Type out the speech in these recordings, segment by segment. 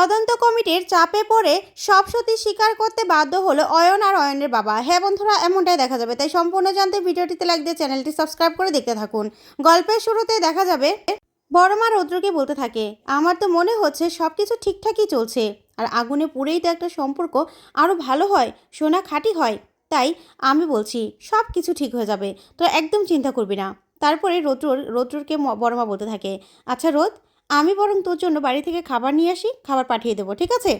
তদন্ত কমিটির চাপে পড়ে সব সত্যি স্বীকার করতে বাধ্য হলো অয়ন আর অয়নের বাবা। হ্যাঁ বন্ধুরা, এমনটাই দেখা যাবে। তাই সম্পূর্ণ জানতে ভিডিওটিতে লাইক দিয়ে চ্যানেলটি সাবস্ক্রাইব করে দেখতে থাকুন। গল্পের শুরুতে দেখা যাবে, বড় মা রৌদ্রকে বলতে থাকে, আমার তো মনে হচ্ছে সব কিছু ঠিকঠাকই চলছে। আর আগুনে পুড়েই তো একটা সম্পর্ক আরও ভালো হয়, সোনা খাঁটি হয়। তাই আমি বলছি সব কিছু ঠিক হয়ে যাবে। তো একদম চিন্তা করবি না। তারপরে রৌদ্রর, রৌদ্রকে ম- বড় মা বলতে থাকে আচ্ছা রোদ আমি বরং তোর জন্য বাড়ি থেকে খাবার নিয়ে আসি, খাবার পাঠিয়ে দেবো, ঠিক আছে?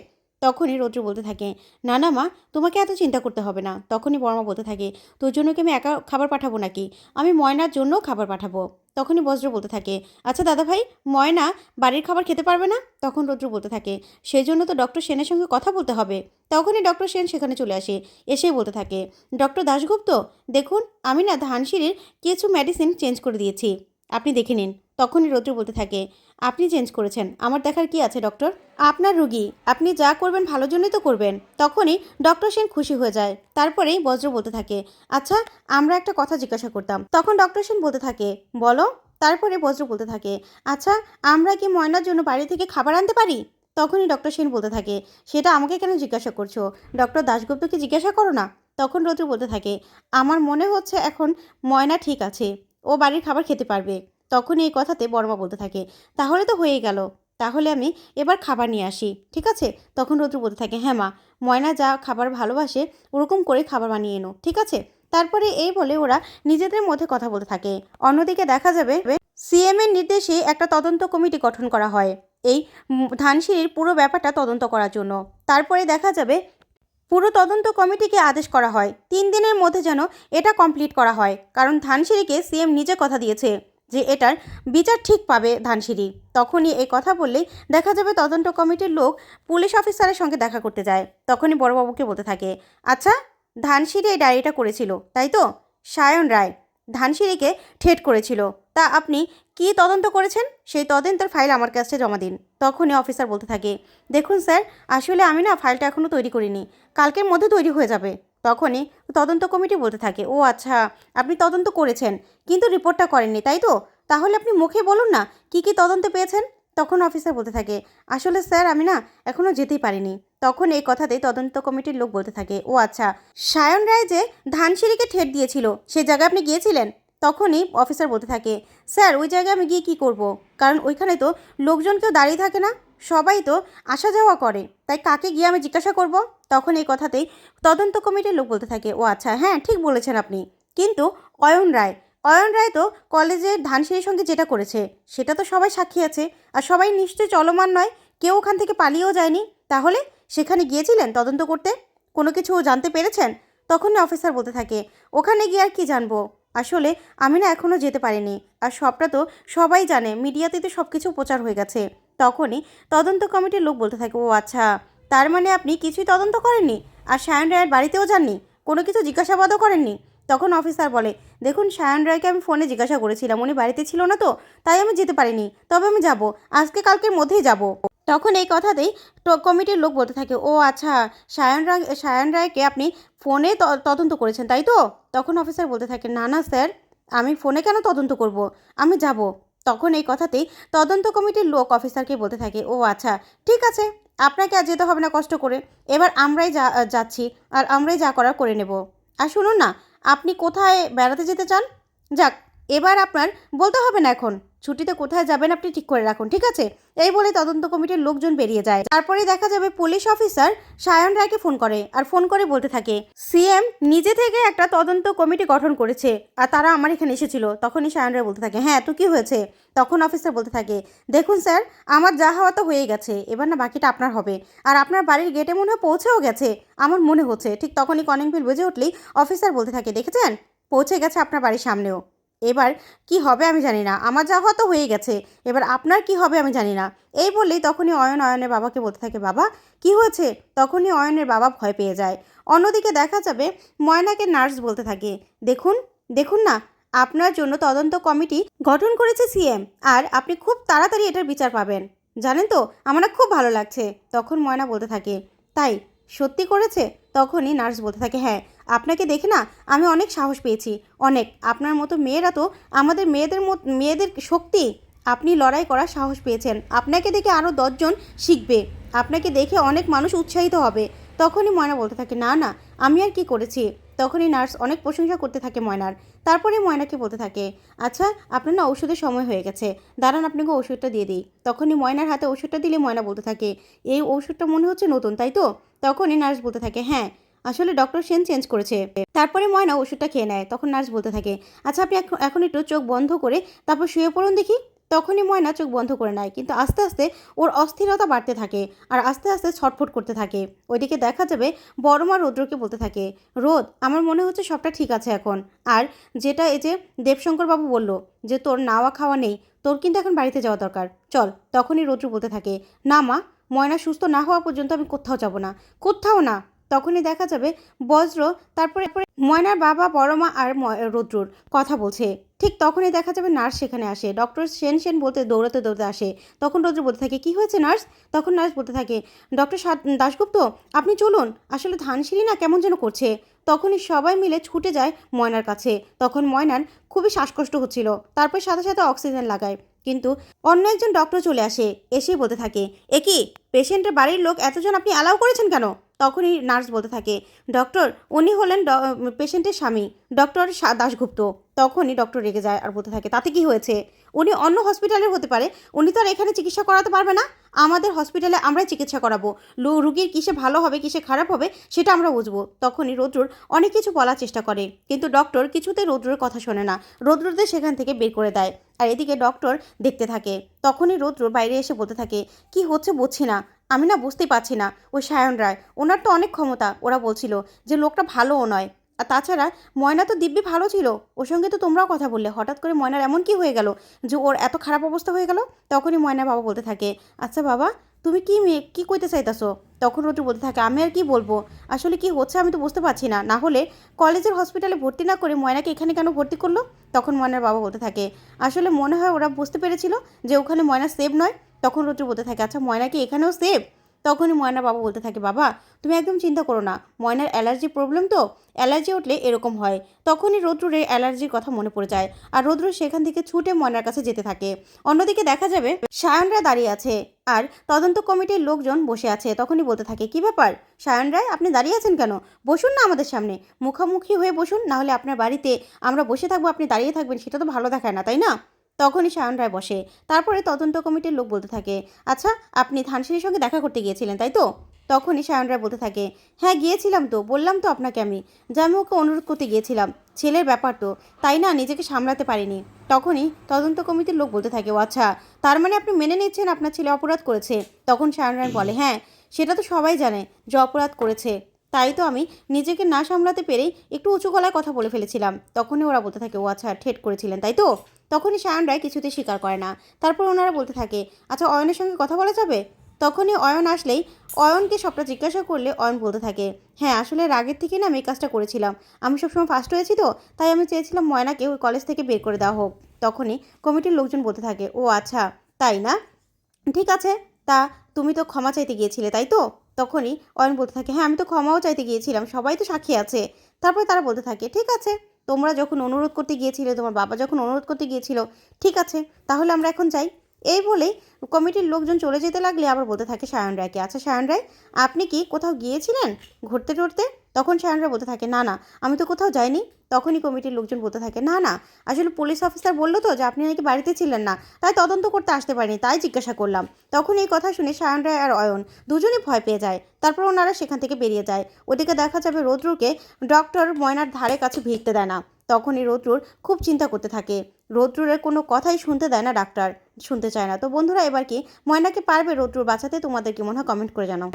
তখনই রৌদ্র বলতে থাকে, না না, মা, তোমাকে এত চিন্তা করতে হবে না। তখনই বড়মা বলতে থাকে, তোর জন্য কি আমি একা খাবার পাঠাবো নাকি? আমি ময়নার জন্যও খাবার পাঠাবো। তখনই বজ্র বলতে থাকে আচ্ছা দাদা ভাই, ময়না বাড়ির খাবার খেতে পারবে না? তখন রৌদ্র বলতে থাকে, সেই জন্য তো ডক্টর সেনের সঙ্গে কথা বলতে হবে। তখনই ডক্টর সেন সেখানে চলে আসে এসেই বলতে থাকে, ডক্টর দাশগুপ্ত, দেখুন, আমি না ধানসিঁড়ির কিছু মেডিসিন চেঞ্জ করে দিয়েছি। আপনি দেখে নিন। তখনই রৌদ্র বলতে থাকে, আপনি চেঞ্জ করেছেন। আমার দেখার কি আছে ডক্টর আপনার রুগী, আপনি যা করবেন ভালো জন্যই তো করবেন। তখনই ডক্টর সেন খুশি হয়ে যায়। তারপরেই বজ্র বলতে থাকে আচ্ছা আমরা একটা কথা জিজ্ঞাসা করতাম। তখন ডক্টর সেন বলতে থাকে, বলো। তারপরে বজ্র বলতে থাকে আচ্ছা আমরা কি ময়নার জন্য বাড়ি থেকে খাবার আনতে পারি? তখনই ডক্টর সেন বলতে থাকে, সেটা আমাকে কেন জিজ্ঞাসা করছ? ডক্টর দাশগুপ্তকে জিজ্ঞাসা করো না। তখন রৌদ্র বলতে থাকে, আমার মনে হচ্ছে এখন ময়না ঠিক আছে। ও বাড়ির খাবার খেতে পারবে। তখন এই কথাতে বড়মা বলতে থাকে, তাহলে তো হয়ে গেল। তাহলে আমি এবার খাবার নিয়ে আসি, ঠিক আছে? তখন রৌদ্র বলতে থাকে হ্যাঁ মা, ময়না যা খাবার ভালোবাসে, ওরকম করে খাবার বানিয়ে এনো, ঠিক আছে? তারপরে এই বলে ওরা নিজেদের মধ্যে কথা বলতে থাকে। অন্যদিকে দেখা যাবে সিএম এর নির্দেশে একটা তদন্ত কমিটি গঠন করা হয়, এই ধানসিঁড়ির পুরো ব্যাপারটা তদন্ত করার জন্য। তারপরে দেখা যাবে পুরো তদন্ত কমিটিকে আদেশ করা হয়, তিন দিনের মধ্যে যেন এটা কমপ্লিট করা হয়, কারণ ধানসিঁড়িকে সিএম নিজে কথা দিয়েছে। যে এটার বিচার ঠিক পাবে ধানসিঁড়ি। তখনই এই কথা বললেই দেখা যাবে তদন্ত কমিটির লোক পুলিশ অফিসারের সঙ্গে দেখা করতে যায়। তখনই বড়বাবুকে বলতে থাকে আচ্ছা ধানসিঁড়ি এই ডায়েরিটা করেছিল, তাই তো? সায়ন রায় ধানসিঁড়িকে ঠেট করেছিল। তা আপনি কি তদন্ত করেছেন? সেই তদন্তের ফাইল আমার কাছে জমা দিন। তখনই অফিসার বলতে থাকে, দেখুন স্যার, আসলে আমি না ফাইলটা এখনও তৈরি করিনি। কালকের মধ্যে তৈরি হয়ে যাবে। তখনই তদন্ত কমিটি বলতে থাকে, ও আচ্ছা আপনি তদন্ত করেছেন, কিন্তু রিপোর্টটা করেননি, তাই তো? তাহলে আপনি মুখে বলুন না, কি কি তদন্ত পেয়েছেন? তখন অফিসার বলতে থাকে, আসলে স্যার, আমি না এখনও যেতেই পারিনি। তখন এই কথাতেই তদন্ত কমিটির লোক বলতে থাকে, ও আচ্ছা সায়ন রায় যে ধানসিঁড়িকে ঠেট দিয়েছিল, সে জায়গায় আপনি গিয়েছিলেন? তখনই অফিসার বলতে থাকে, স্যার, ওই জায়গায় আমি গিয়ে কী করব? কারণ ওইখানে তো লোকজন কেউ দাঁড়িয়ে থাকে না, সবাই তো আসা যাওয়া করে, তাই কাকে গিয়ে আমি জিজ্ঞাসা করব? তখন এই কথাতেই তদন্ত কমিটির লোক বলতে থাকে, ও আচ্ছা হ্যাঁ ঠিক বলেছেন আপনি। কিন্তু অয়ন রায় অয়ন রায় তো কলেজের ধানসিঁড়ির সঙ্গে যেটা করেছে, সেটা তো সবাই সাক্ষী আছে। আর সবাই নিশ্চয়ই চলমান নয়, কেউ ওখান থেকে পালিয়েও যায়নি। তাহলে সেখানে গিয়েছিলেন তদন্ত করতে? কোনো কিছু জানতে পেরেছেন? তখনই অফিসার বলতে থাকে, ওখানে গিয়ে আর কি জানব? আসলে আমি না এখনও যেতে পারিনি। আর সবটা তো সবাই জানে মিডিয়াতে তো সব কিছু প্রচার হয়ে গেছে। তখনই তদন্ত কমিটির লোক বলতে থাকে, ও আচ্ছা তার মানে আপনি কিছুই তদন্ত করেননি আর সায়ন রায়ের বাড়িতেও যাননি, কোনো কিছু জিজ্ঞাসাবাদও করেননি। তখন অফিসার বলে, দেখুন, সায়ন রায়কে আমি ফোনে জিজ্ঞাসা করেছিলাম, উনি বাড়িতে ছিল না তো, তাই আমি যেতে পারিনি। তবে আমি যাব, আজকে কালকের মধ্যেই যাব। তখন এই কথাতেই কমিটির লোক বলতে থাকে, ও আচ্ছা সায়ন রায়, সায়ন রায়কে আপনি ফোনে তদন্ত করেছেন, তাই তো? তখন অফিসার বলতে থাকে, না না, স্যার, আমি ফোনে কেন তদন্ত করব? আমি যাব। তখন এই কথাতেই তদন্ত কমিটির লোক অফিসারকে বলতে থাকে, ও আচ্ছা ঠিক আছে, আপনাকে আর যেতে হবে না কষ্ট করে। এবার আমরাই যা যাচ্ছি আর আমরাই যা করার করে নেব। আর শুনুন না, আপনি কোথায় বেড়াতে যেতে চান? যাক, এবার আপনার বলতে হবে না এখন। ছুটিতে কোথায় যাবেন আপনি ঠিক করে রাখুন, ঠিক আছে? এই বলে তদন্ত কমিটির লোকজন বেরিয়ে যায়। তারপরে দেখা যাবে পুলিশ অফিসার সায়ন রায়কে ফোন করে আর ফোন করে বলতে থাকে, সিএম নিজে থেকে একটা তদন্ত কমিটি গঠন করেছে আর তারা আমার এখানে এসেছিল। তখনই সায়ন রায় বলতে থাকে হ্যাঁ তো কি হয়েছে? তখন অফিসার বলতে থাকে, দেখুন স্যার, আমার যা হওয়া তো হয়ে গেছে, এবার না বাকিটা আপনার হবে। আর আপনার বাড়ির গেটে মনে হয় পৌঁছেও গেছে, আমার মনে হচ্ছে। ঠিক তখনই কলিং বিল বেজে উঠলেই অফিসার বলতে থাকে, দেখেছেন? পৌঁছে গেছে আপনার বাড়ির সামনেও। এবার কি হবে আমি জানি না। আমার যা হওয়া তো হয়ে গেছে। এবার আপনার কি হবে আমি জানি না। এই বললেই তখনই অয়ন অয়নের বাবাকে বলতে থাকে, বাবা, কি হয়েছে? তখনই অয়নের বাবা ভয় পেয়ে যায়। অন্যদিকে দেখা যাবে ময়নাকে নার্স বলতে থাকে, দেখুন দেখুন না, আপনার জন্য তদন্ত কমিটি গঠন করেছে সিএম, আর আপনি খুব তাড়াতাড়ি এটার বিচার পাবেন। জানেন তো, আমার খুব ভালো লাগছে। তখন ময়না বলতে থাকে, তাই, সত্যি করেছে? তখনই নার্স বলতে থাকে হ্যাঁ আপনাকে দেখে না আমি অনেক সাহস পেয়েছি। অনেক। আপনার মতো মেয়েরা তো আমাদের মেয়েদের মত মেয়েদের শক্তি। আপনি লড়াই করার সাহস পেয়েছেন। আপনাকে দেখে আরও দশজন শিখবে। আপনাকে দেখে অনেক মানুষ উৎসাহিত হবে। তখনই ময়না বলতে থাকে, না না, আমি আর কি করেছি? তখনই নার্স অনেক প্রশংসা করতে থাকে ময়নার। তারপরে ময়নাকে বলতে থাকে আচ্ছা আপনার না ওষুধের সময় হয়ে গেছে। দাঁড়ান, আপনাকে ওষুধটা দিয়ে দিই। তখনই ময়নার হাতে ওষুধটা দিলে ময়না বলতে থাকে, এই ওষুধটা মনে হচ্ছে নতুন, তাই তো? তখনই নার্স বলতে থাকে হ্যাঁ আসলে ডক্টর সেন চেঞ্জ করেছে। তারপরে ময়না ওষুধটা খেয়ে নেয়, তখন নার্স বলতে থাকে আচ্ছা আপনি এখন একটু চোখ বন্ধ করে তারপর শুয়ে পড়ুন দেখি। তখনই ময়না চোখ বন্ধ করে নেয়, কিন্তু আস্তে আস্তে ওর অস্থিরতা বাড়তে থাকে আর আস্তে আস্তে ছটফট করতে থাকে। ওইদিকে দেখা যাবে বড় মা রৌদ্রকে বলতে থাকে, রোদ, আমার মনে হচ্ছে সবটা ঠিক আছে এখন। আর যেটা এই যে দেবশঙ্করবাবু বলল যে, তোর নাওয়া খাওয়া নেই, তোর কিন্তু এখন বাড়িতে যাওয়া দরকার। চল। তখনই রৌদ্র বলতে থাকে, না মা, ময়না সুস্থ না হওয়া পর্যন্ত আমি কোথাও যাব না। কোথাও না তখনই দেখা যাবে বজ্র, তারপরে ময়নার বাবা বড় মা আর রৌদ্রর কথা বলছে। ঠিক তখনই দেখা যাবে নার্স সেখানে আসে। ডক্টর সেন সেন বলতে দৌড়াতে দৌড়াতে আসে। তখন রৌদ্র বলতে থাকে, কি হয়েছে নার্স? তখন নার্স বলতে থাকে, ডক্টর দাশগুপ্ত, আপনি চলুন। আসলে ধানসিঁড়ি না কেমন যেন করছে। তখনই সবাই মিলে ছুটে যায় ময়নার কাছে। তখন ময়নার খুবই শ্বাসকষ্ট হচ্ছিল। তারপর সাথে সাথে অক্সিজেন লাগায়। কিন্তু অন্য একজন ডক্টর চলে আসে। এসেই বলতে থাকে, এ পেশেন্টের বাড়ির লোক এতজন আপনি অ্যালাউ করেছেন কেন? তখনই নার্স বলতে থাকে, ডক্টর, উনি হলেন পেশেন্টের স্বামী, ডক্টর দাশগুপ্ত। তখনই ডক্টর রেগে যায় আর বলতে থাকে, তাতে কি হয়েছে? উনি অন্য হসপিটালের হতে পারে, উনি তো আর এখানে চিকিৎসা করাতে পারবে না। আমাদের হসপিটালে আমরাই চিকিৎসা করাবো। রুগীর কিসে ভালো হবে, কিসে খারাপ হবে, সেটা আমরা বুঝব। তখনই রৌদ্রর অনেক কিছু বলার চেষ্টা করে, কিন্তু ডক্টর কিছুতে রৌদ্রের কথা শোনে না। রৌদ্রদের সেখান থেকে বের করে দেয়। আর এদিকে ডক্টর দেখতে থাকে। তখনই রৌদ্র বাইরে এসে বলতে থাকে, কি হচ্ছে বুঝছি না। আমি না বুঝতেই পারছি না। ওই সায়ন রায়, ওনার তো অনেক ক্ষমতা, ওরা বলছিল যে লোকটা ভালোও নয়। আর তাছাড়া ময়না তো দিব্যি ভালো ছিল, ওর সঙ্গে তো তোমরাও কথা বললে। হঠাৎ করে ময়নার এমন কি হয়ে গেল যে ওর এত খারাপ অবস্থা হয়ে গেল? তখনই ময়নার বাবা বলতে থাকে আচ্ছা বাবা, তুমি কি মেয়ে, কী করতে চাইতাছো? তখন রোজু বলতে থাকে, আমি আর কি বলব? আসলে কি হচ্ছে আমি তো বুঝতে পারছি না। না হলে কলেজের হসপিটালে ভর্তি না করে ময়নাকে এখানে কেন ভর্তি করল? তখন ময়নার বাবা বলতে থাকে, আসলে মনে হয় ওরা বুঝতে পেরেছিল যে ওখানে ময়না সেভ নয়। তখন রোজু বলতে থাকে আচ্ছা ময়না কি এখানেও সেভ তখনই ময়না বাবা বলতে থাকে, বাবা, তুমি একদম চিন্তা করো না, ময়নার অ্যালার্জি প্রবলেম তো? অ্যালার্জি উঠলে এরকম হয়। তখনই রৌদ্রের অ্যালার্জির কথা মনে পড়ে যায় আর রৌদ্র সেখান থেকে ছুটে ময়নার কাছে যেতে থাকে। অন্যদিকে দেখা যাবে, সায়নরা দাঁড়িয়ে আছে আর তদন্ত কমিটির লোকজন বসে আছে। তখনই বলতে থাকে, কি ব্যাপার? সায়ন রায় আপনি দাঁড়িয়ে আছেন কেন? বসুন না আমাদের সামনে। মুখামুখি হয়ে বসুন, না হলে আপনার বাড়িতে আমরা বসে থাকব, আপনি দাঁড়িয়ে থাকবেন, সেটা তো ভালো দেখায় না, তাই না? তখনই সায়ন রায় বসে। তারপরে তদন্ত কমিটির লোক বলতে থাকে আচ্ছা আপনি ধানসিঁড়ির সঙ্গে দেখা করতে গিয়েছিলেন, তাই তো? তখনই সায়ন রায় বলতে থাকে হ্যাঁ গিয়েছিলাম তো, বললাম তো আপনাকে আমি, যে আমি ওকে অনুরোধ করতে গিয়েছিলাম, ছেলের ব্যাপার তো, তাই না, নিজেকে সামলাতে পারিনি। তখনই তদন্ত কমিটির লোক বলতে থাকে, ও আচ্ছা তার মানে আপনি মেনে নিচ্ছেন আপনার ছেলে অপরাধ করেছে? তখন সায়ন রায় বলে হ্যাঁ সেটা তো সবাই জানে যে অপরাধ করেছে। তাই তো আমি নিজেকে না সামলাতে পেরেই একটু উঁচু গলায় কথা বলে ফেলেছিলাম। তখনই ওরা বলতে থাকে, ও আচ্ছা ঠেট করেছিলেন, তাই তো? তখনই সায়ন রায় কিছুতে স্বীকার করে না। তারপর ওনারা বলতে থাকে আচ্ছা অয়নের সঙ্গে কথা বলা যাবে? তখনই অয়ন আসলেই অয়নকে সবটা জিজ্ঞাসা করলে অয়ন বলতে থাকে হ্যাঁ আসলে রাগের থেকে না আমি এই কাজটা করেছিলাম। আমি সবসময় ফার্স্ট হয়েছি তো, তাই আমি চেয়েছিলাম ময়নাকে ওই কলেজ থেকে বের করে দেওয়া হোক। তখনই কমিটির লোকজন বলতে থাকে, ও আচ্ছা তাই না? ঠিক আছে, তা তুমি তো ক্ষমা চাইতে গিয়েছিলে, তাই তো? তখনই অয়ন বলতে থাকে হ্যাঁ আমি তো ক্ষমাও চাইতে গিয়েছিলাম, সবাই তো সাক্ষী আছে। তারপরে তারা বলতে থাকে, ঠিক আছে, তোমরা যখন অনুরোধ করতে গিয়েছিলে, তোমার বাবা যখন অনুরোধ করতে গিয়েছিল, ঠিক আছে, তাহলে আমরা এখন যাই। এই বলেই কমিটির লোকজন চলে যেতে লাগলে আবার বলতে থাকে সায়ন রায়কে আচ্ছা সায়ন রায়, আপনি কি কোথাও গিয়েছিলেন ঘুরতে টুরতে? তখন সায়ন রায় বলতে থাকে, না না, আমি তো কোথাও যাইনি। তখনই কমিটির লোকজন বলতে থাকে, না না, আসলে পুলিশ অফিসার বলল তো যে আপনি নাকি বাড়িতে ছিলেন না, তাই তদন্ত করতে আসতে পারিনি, তাই জিজ্ঞাসা করলাম। তখন এই কথা শুনে সায়ন রায় আর অয়ন দুজনই ভয় পেয়ে যায়। তারপর ওনারা সেখান থেকে বেরিয়ে যায়। ওদিকে দেখা যাবে রৌদ্রকে ডক্টর ময়নার ধারে কাছে ভিড়তে দেয় না। তখনই রৌদ্রুর খুব চিন্তা করতে থাকে। রৌদ্রুরের কোনো কথাই শুনতে দেয় না ডাক্তার। শুনতে চায় না। তো বন্ধুরা, এবার কি ময়নাকে পারবে রৌদ্রুর বাঁচাতে? তোমাদের কি মনে হয় কমেন্ট করে জানাও।